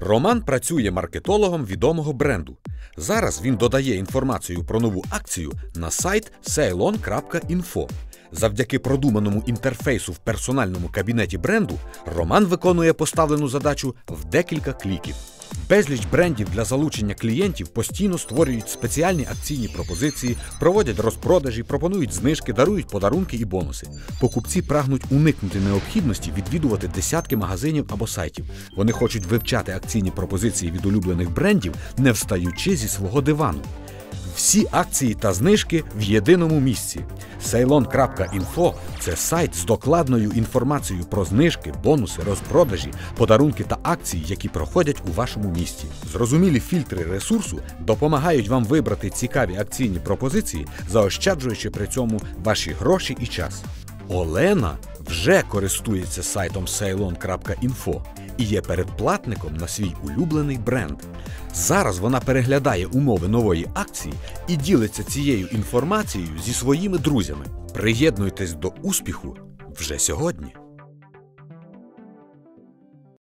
Роман працює маркетологом відомого бренду. Зараз він додає інформацію про нову акцію на сайт ceylon.info. Завдяки продуманому інтерфейсу в персональному кабінеті бренду Роман виконує поставлену задачу в декілька кліків. Безліч брендів для залучення клієнтів постійно створюють спеціальні акційні пропозиції, проводять розпродажі, пропонують знижки, дарують подарунки і бонуси. Покупці прагнуть уникнути необхідності відвідувати десятки магазинів або сайтів. Вони хочуть вивчати акційні пропозиції від улюблених брендів, не встаючи зі свого дивану. Всі акції та знижки в єдиному місці. Ceylon.info – це сайт з докладною інформацією про знижки, бонуси, розпродажі, подарунки та акції, які проходять у вашому місті. Зрозумілі фільтри ресурсу допомагають вам вибрати цікаві акційні пропозиції, заощаджуючи при цьому ваші гроші і час. Олена вже користується сайтом ceylon.info і є передплатником на свій улюблений бренд. Зараз вона переглядає умови нової акції і ділиться цією інформацією зі своїми друзями. Приєднуйтесь до успіху вже сьогодні.